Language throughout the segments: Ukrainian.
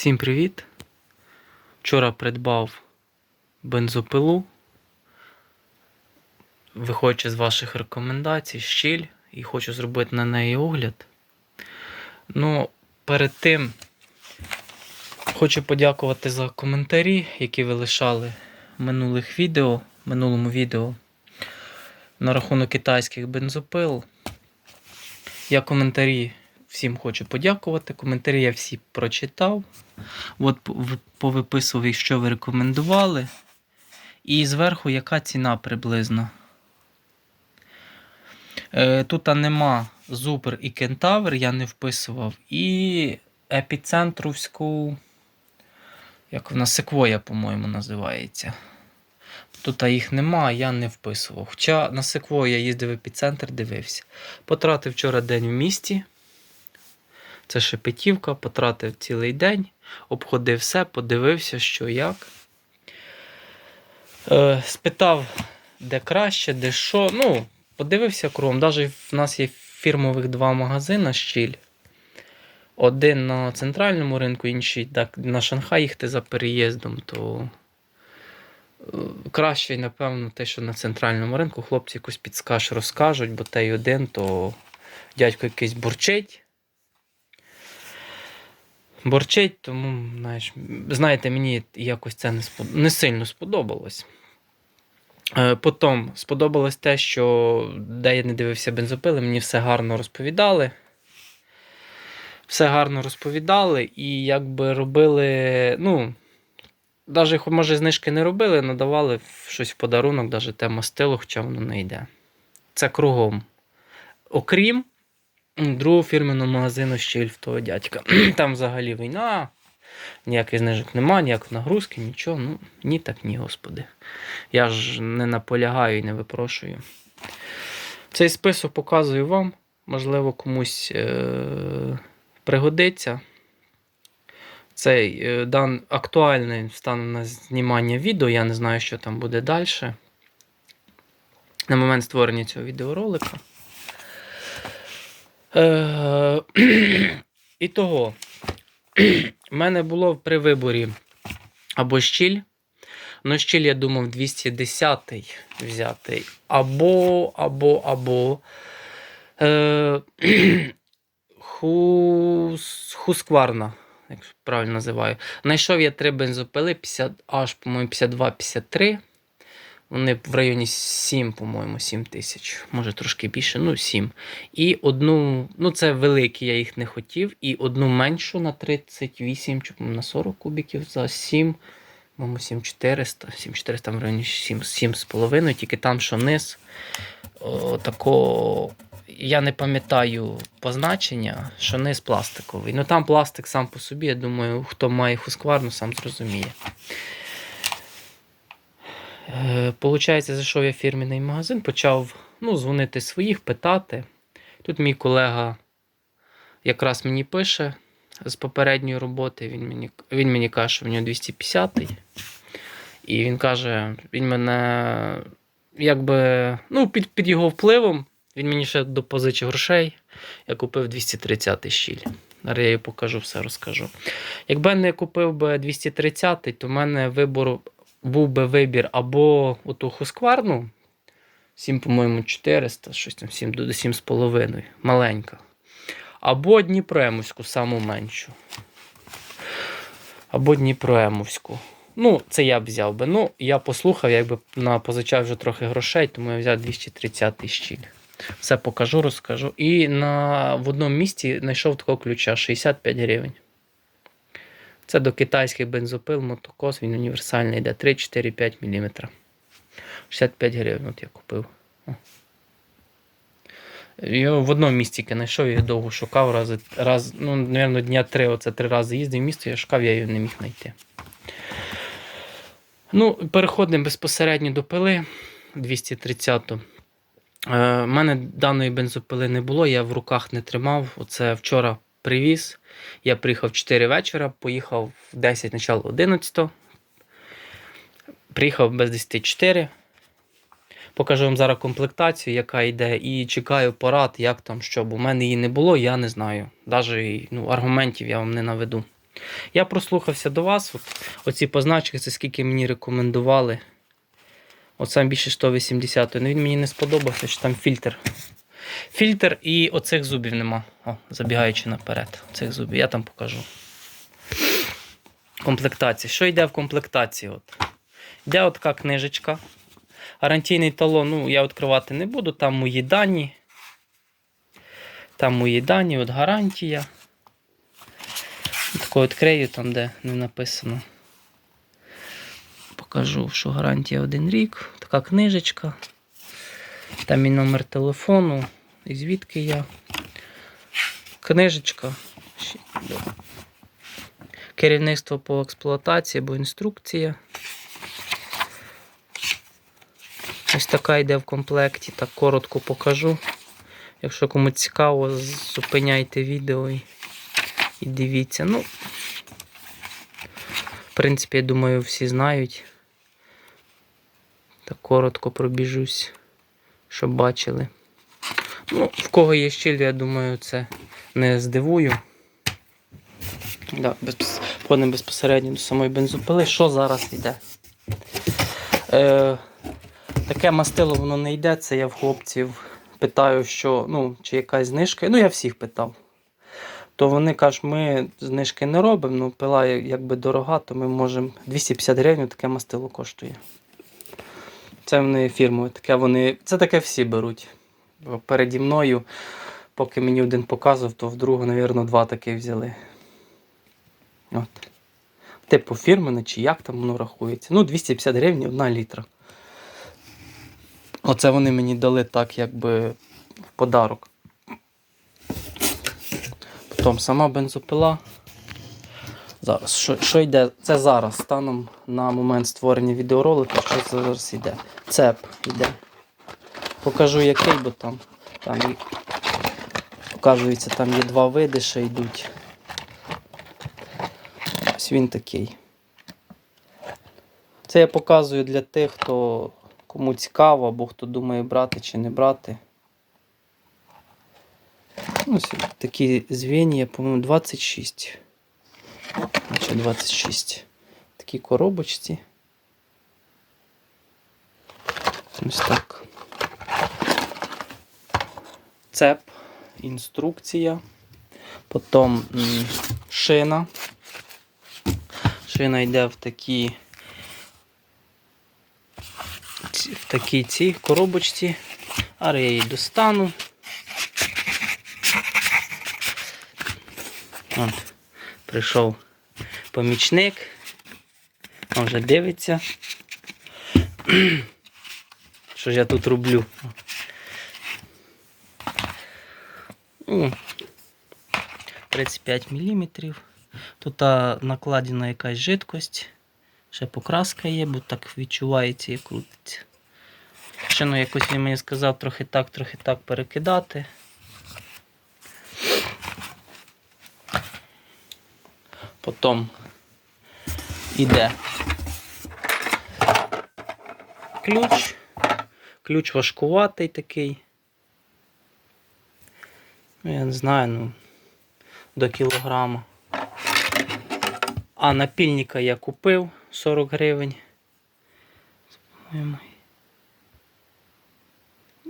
Всім привіт! Вчора придбав бензопилу. Виходячи з ваших рекомендацій, щіль, і хочу зробити на неї огляд. Ну, перед тим хочу подякувати за коментарі, які ви лишали в минулих відео, минулому відео на рахунок китайських бензопил. Я коментарі всім хочу подякувати. Коментарі я всі прочитав. От повиписував, що ви рекомендували. І зверху яка ціна приблизно. Е, тут нема Зупер і Кентавр, я не вписував. І епіцентровську. Як вона Секвоя, по-моєму, називається. Тут їх нема, я не вписував. Хоча на Секвою я їздив епіцентр, дивився. Потратив вчора день в місті. Це Шепетівка, потратив цілий день, обходив все, подивився, що як. Е, спитав, де краще, де що. Ну, подивився кругом. Навіть в нас є фірмових два магазини щіль. Один на центральному ринку, інший так, на Шанхай їхати за переїздом, то е, краще, напевно, те, що на центральному ринку хлопці якусь підскаж розкажуть, бо той один, то дядько якийсь бурчить. Борчить, тому, знаєш, знаєте, мені якось це не, спод... не сильно сподобалось. Е, Потім сподобалось те, що де я не дивився бензопили, мені все гарно розповідали. Все гарно розповідали, і якби робили, ну, навіть, може, знижки не робили, надавали щось в подарунок, навіть те мастило, хоча воно не йде. Це кругом. Окрім другого фірменного магазину щіль в того дядька. Там взагалі війна, ніяких знижок нема, ніякої нагрузки, нічого. Ну, ні, так ні, господи. Я ж не наполягаю і не випрошую. Цей список показую вам. Можливо, комусь е- пригодиться. Цей е- дан актуальний станом на знімання відео. Я не знаю, що там буде далі. На момент створення цього відеоролика. Е, І того, в мене було при виборі або щіль. Ну, щіль, я думав, 210 взяти. Або, або, або. Е, хус, хускварна, як правильно називаю. Знайшов я три бензопили 50, аж, по-моєму, 52-53. Вони в районі 7, по-моєму, 7 тисяч, може трошки більше, ну 7. І одну, ну це великі, я їх не хотів. І одну меншу на 38 чи на 40 кубіків за 7. По-моєму, 7400, 7400 в районі 7, 7,5, тільки там, що низ. О, тако, я не пам'ятаю позначення, що низ пластиковий. Ну там пластик сам по собі, я думаю, хто має хускварну, сам зрозуміє. Е, Получається, зайшов я в фірменний магазин, почав ну, дзвонити своїх, питати. Тут мій колега якраз мені пише з попередньої роботи. Він мені, він мені каже, що в нього 250-й. І він каже, він мене якби ну, під, під його впливом. Він мені ще допозичив грошей. Я купив 230-й щіль. Зараз я її покажу, все розкажу. Якби не купив би 230, то в мене вибор був би вибір або оту хускварну, 7, по-моєму, 400, щось там 7 до 7,5, маленька. Або Дніпроемовську, саму меншу. Або Дніпроемовську. Ну, це я б взяв би. Ну, я послухав, якби на позичав вже трохи грошей, тому я взяв 230 щіль. Все покажу, розкажу. І на, в одному місці знайшов такого ключа 65 гривень. Це до китайських бензопил, мотокос, він універсальний йде 3, 4, 5 мм. 65 гривень от я купив. О. Його в одному місці знайшов, я його довго шукав, раз, раз ну, мабуть, дня три, оце три рази їздив в місто, я шукав, я його не міг знайти. Ну, переходимо безпосередньо до пили 230 У е, мене даної бензопили не було, я в руках не тримав. Оце вчора привіз. Я приїхав в 4 вечора, поїхав в 10, начало 11. Приїхав без 10 4. Покажу вам зараз комплектацію, яка йде, і чекаю порад, як там що. Бо в мене її не було, я не знаю. Навіть ну, аргументів я вам не наведу. Я прослухався до вас. От, оці позначки, це скільки мені рекомендували. От сам більше 180 Ну він мені не сподобався, що там фільтр. Фільтр і оцих зубів нема. О, забігаючи наперед. Цих зубів. Я там покажу. Комплектація. Що йде в комплектації? От? Йде от така книжечка. Гарантійний талон, ну, я відкривати не буду, там мої дані. Там мої дані, от гарантія. Тако відкрию там, де не написано. Покажу, що гарантія один рік. Така книжечка. Там мій номер телефону. І звідки я. Книжечка. Керівництво по експлуатації або інструкція. Ось така йде в комплекті. Так коротко покажу. Якщо кому цікаво, зупиняйте відео і, і дивіться. Ну, в принципі, я думаю, всі знають. Так коротко пробіжусь, щоб бачили. Ну, в кого є щіль, я думаю, це не здивую. Да, без, Входимо безпосередньо до самої бензопили. Що зараз йде? Е, таке мастило воно не йде. Це я в хлопців питаю, що, ну, чи якась знижка. Ну, я всіх питав. То вони кажуть, ми знижки не робимо, ну пила якби дорога, то ми можемо 250 гривень таке мастило коштує. Це вони фірмове, таке вони. Це таке всі беруть. Переді мною, поки мені один показував, то в мабуть, два таки взяли. От. Типу фірмене, чи як там воно рахується. Ну, 250 гривень одна літра. Оце вони мені дали так, якби в подарок. Потім сама бензопила. Зараз, що, що йде? Це зараз, станом на момент створення відеоролика, що зараз йде. Цеп йде. Покажу який, бо там, там показується, там є два види, ще йдуть. Ось він такий. Це я показую для тих, хто кому цікаво, або хто думає брати чи не брати. Ось такі звіння, по-моєму, 26. Значить 26. Такі коробочці. Ось так. Цеп, інструкція. Потім шина. Шина йде в такі в такій цій коробочці. А я її достану. От, прийшов помічник. А вже дивиться. Що ж я тут роблю? Ну, 35 мм. Тут накладена якась жидкость. Ще покраска є, бо так відчувається і крутиться. Ще ну якось він мені сказав трохи так, трохи так перекидати. Потім іде ключ. Ключ важкуватий такий. Ну, я не знаю, ну, до кілограма. А напільника я купив 40 гривень.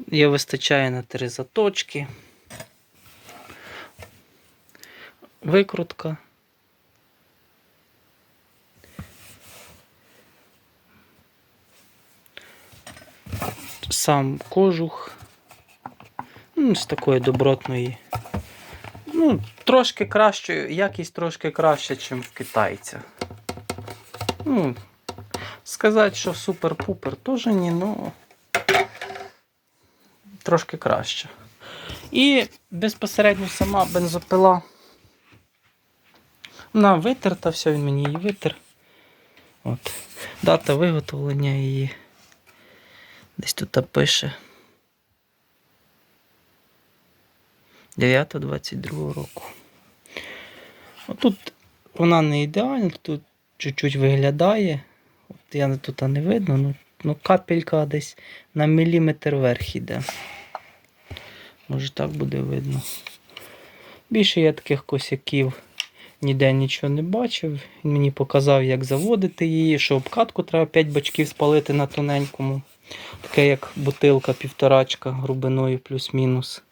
Є вистачає на три заточки. Викрутка. Сам кожух. Ну, з такої добротної. Ну, трошки краще, якість трошки краще, ніж в китайця. Ну, сказати, що супер-пупер теж ні, ну трошки краще. І безпосередньо сама бензопила. Вона витерта, все, він мені її витер. От. Дата виготовлення її. Десь тут пише. 9-22 року. Тут вона не ідеальна, тут чуть-чуть виглядає. От я тут не видно, ну, ну капелька десь на міліметр вверх іде. Може так буде видно. Більше є таких косяків, ніде нічого не бачив. Він мені показав, як заводити її, що обкатку треба 5 бачків спалити на тоненькому. Таке як бутилка півторачка грубиною плюс-мінус.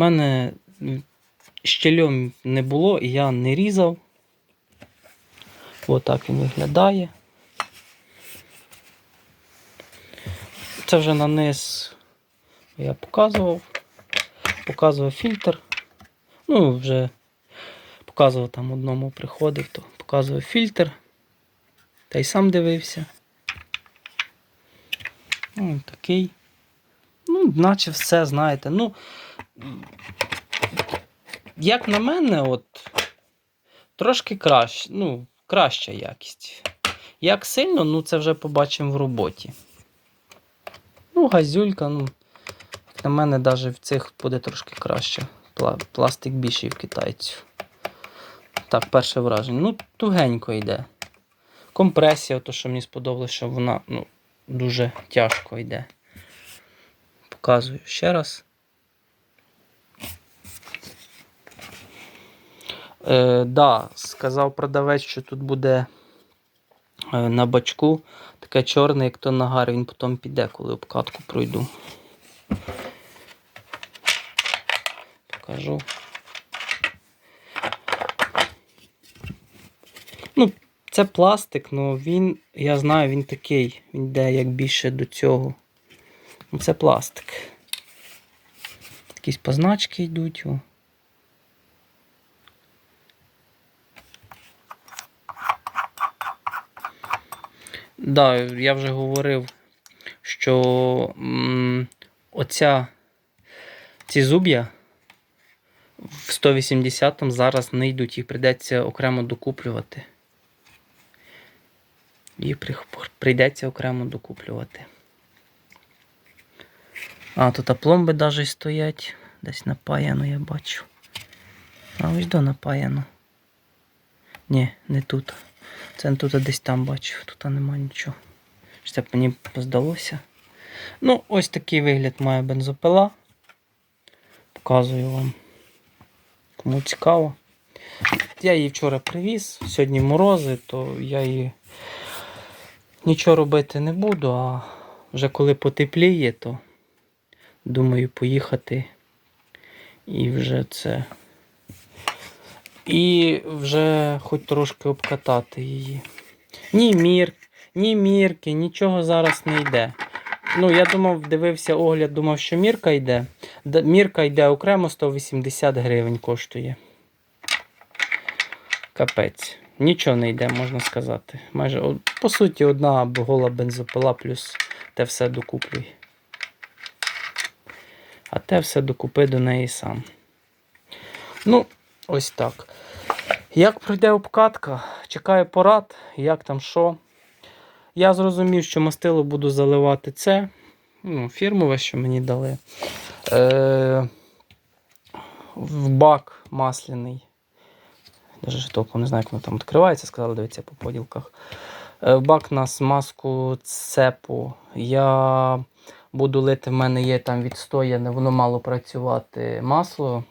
У мене щельом не було і я не різав. Отак він виглядає. Це вже на низ я показував. Показував фільтр. Ну, вже показував там одному приходив, то показував фільтр. Та й сам дивився. Ну, такий. Ну, наче все, знаєте. Ну, як на мене, от трошки краще, ну, краща якість. Як сильно, ну це вже побачимо в роботі. Ну, газюлька, ну, як на мене, навіть в цих буде трошки краще. Пластик більший в китайців. Так, перше враження. Ну, тугенько йде. Компресія, то, що мені сподобалося, що вона ну, дуже тяжко йде. Показую ще раз. Е, да, сказав продавець, що тут буде е, на бачку таке чорне, як то нагар, він потім піде, коли обкатку пройду. Покажу. Ну, це пластик, але він, я знаю, він такий. Він йде як більше до цього. Ну, це пластик. Якісь позначки йдуть. О. Да, я вже говорив, що м, оця ці зуб'я в 180 зараз не йдуть, їх прийдеться окремо докуплювати. Їх при- прийдеться окремо докуплювати. А, тут пломби навіть стоять. Десь напаяно я бачу. А ось до напаяно. Ні, не тут. Це тут десь там бачу, тут нема нічого. Це мені здалося. Ну, ось такий вигляд має бензопила. Показую вам. Кому цікаво. Я її вчора привіз, сьогодні морози, то я її нічого робити не буду, а вже коли потепліє, то думаю поїхати і вже це. І вже хоч трошки обкатати її. Ні мір, ні мірки, нічого зараз не йде. Ну, я думав, дивився огляд, думав, що мірка йде. Мірка йде окремо 180 гривень коштує. Капець. Нічого не йде, можна сказати. Майже, по суті, одна гола бензопила, плюс те все докуплюй. А те все докупи до неї сам. Ну, ось так. Як пройде обкатка, чекаю порад, як там що. Я зрозумів, що мастило буду заливати це. Ну, фірмове, що мені дали. Е, в бак масляний. Даже толком не знаю, як воно там відкривається, сказали, дивіться по поділках. Е, в бак на смазку цепу. Я буду лити, в мене є там відстояне, воно мало працювати масло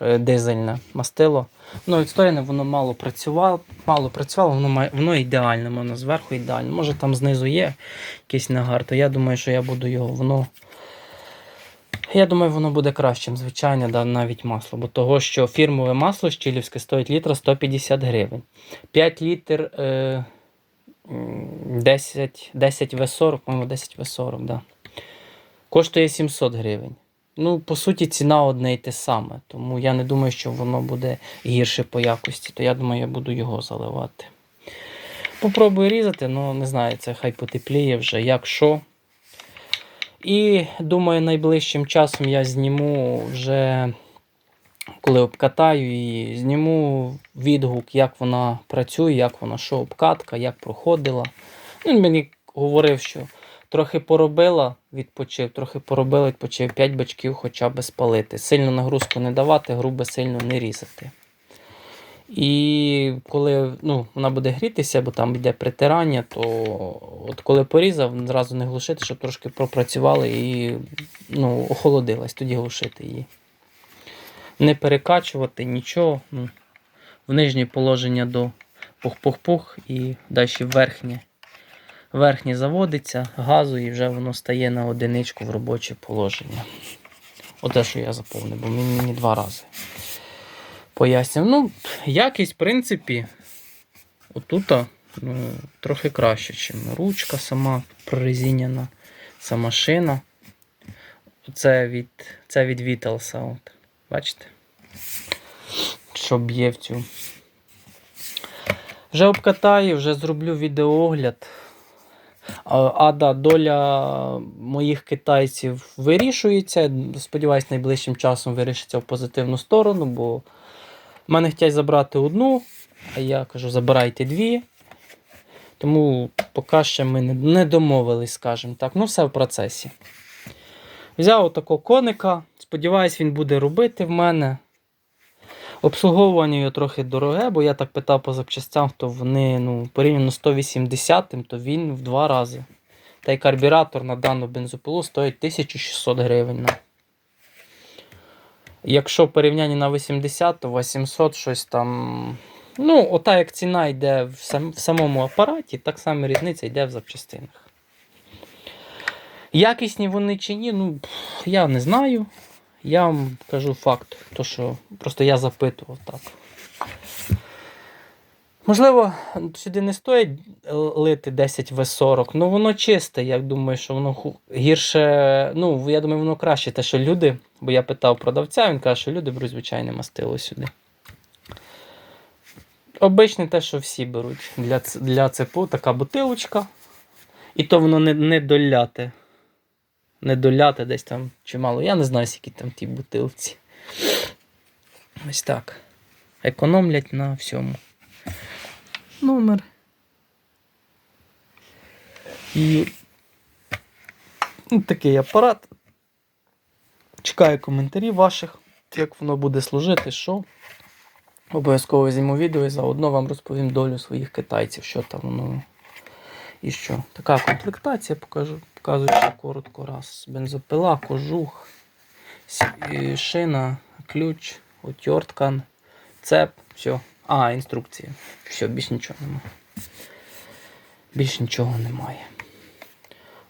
дизельне мастило. Воно відстояне, воно мало працювало, мало працювало, воно, має, воно ідеальне, воно зверху ідеальне. Може там знизу є якийсь нагар, то я думаю, що я буду його, воно. Я думаю, воно буде кращим, звичайно, да, навіть масло. Бо того, що фірмове масло щілівське стоїть літра 150 гривень. 5 літр е, 10, 10 В40, по-моєму, 10 В40, да. Коштує 700 гривень. Ну, по суті, ціна одне і те саме. Тому я не думаю, що воно буде гірше по якості. То я думаю, я буду його заливати. Попробую різати, але не знаю, це хай потепліє вже, як що. І думаю, найближчим часом я зніму вже, коли обкатаю її, зніму відгук, як вона працює, як вона що обкатка, як проходила. Ну, Він мені говорив, що трохи поробила, відпочив, трохи поробила, відпочив, 5 бачків хоча б спалити. Сильно нагрузку не давати, грубо сильно не різати. І коли ну, вона буде грітися, бо там йде притирання, то от коли порізав, зразу не глушити, щоб трошки пропрацювали і ну, охолодилась, тоді глушити її. Не перекачувати нічого. Ну, в нижнє положення до пух-пух-пух і далі в верхнє. Верхнє заводиться, газу і вже воно стає на одиничку в робоче положення. Оте, що я заповнив, бо мені, мені два рази пояснив. Ну, якість, в принципі, отута ну, трохи краще, ніж ручка сама прорезиняна, сама шина. Це від, це від Віталса. От. Бачите? Що б'є в цю. Вже обкатаю, вже зроблю відеоогляд. А, а да, доля моїх китайців вирішується. Сподіваюсь, найближчим часом вирішиться в позитивну сторону, бо в мене хочуть забрати одну, а я кажу, забирайте дві. Тому поки ще ми не домовились, скажімо так. Ну, все в процесі. Взяв отакого коника. Сподіваюсь, він буде робити в мене. Обслуговування його трохи дороге, бо я так питав по запчастям, то вони ну, порівняно з 180, то він в два рази. Та й карбюратор на дану бензопилу стоїть 1600 гривень. Якщо в порівнянні на 80, то 800 щось там. Ну, ота як ціна йде в, сам, в самому апараті, так само різниця йде в запчастинах. Якісні вони чи ні, ну я не знаю. Я вам кажу факт, то що просто я запитував так. Можливо, сюди не стоїть лити 10 В40, ну воно чисте. Я думаю, що воно гірше. Ну, я думаю, воно краще те, що люди. Бо я питав продавця, він каже, що люди беруть звичайне мастило сюди. Обичне те, що всі беруть. Для, для цепу така бутилочка. І то воно не, не доляте. Не доляте десь там чимало. Я не знаю, скільки там ті бутилці. Ось так. Економлять на всьому. Номер. І ну, такий апарат. Чекаю коментарів ваших, як воно буде служити, що. Обов'язково зніму відео і заодно вам розповім долю своїх китайців, що там воно і що. Така комплектація покажу, показую коротко раз. Бензопила, кожух, шина, ключ, отверткан, цеп, все. А, інструкція. Все, більш нічого немає. Більш нічого немає.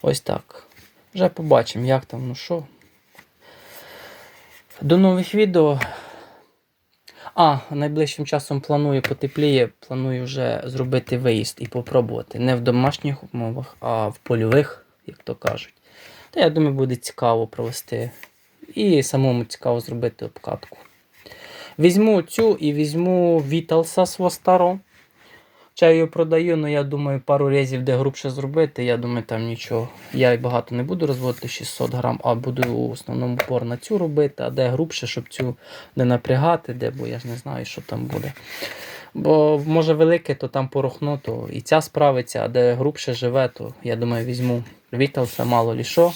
Ось так. Вже побачимо, як там, ну що. До нових відео. А, найближчим часом планую потепліє, планую вже зробити виїзд і попробувати. Не в домашніх умовах, а в польових, як то кажуть. Та я думаю, буде цікаво провести. І самому цікаво зробити обкатку. Візьму цю і візьму Віталса свого старого. Її продаю, але я думаю, пару разів, де грубше зробити, я думаю, там нічого. Я багато не буду розводити 600 грам, а буду в основному упор на цю робити, а де грубше, щоб цю не напрягати, де, бо я ж не знаю, що там буде. Бо може велике, то там порохно, то і ця справиться, а де грубше живе, то я думаю, візьму Віталса, мало лі що.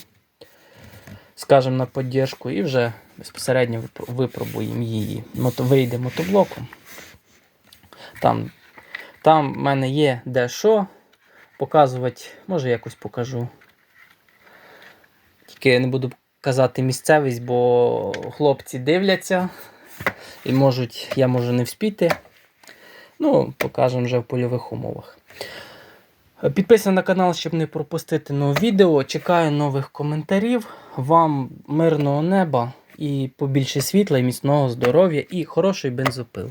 Скажемо на підтримку і вже безпосередньо випробуємо її. Мото, вийде мотоблоком. Там там в мене є де що. Показувати, може якось покажу. Тільки я не буду казати місцевість, бо хлопці дивляться і можуть, я можу не вспіти. Ну, покажемо вже в польових умовах. Підписуйтесь на канал, щоб не пропустити нове відео. Чекаю нових коментарів. Вам мирного неба і побільше світла, і міцного здоров'я і хороший бензопил.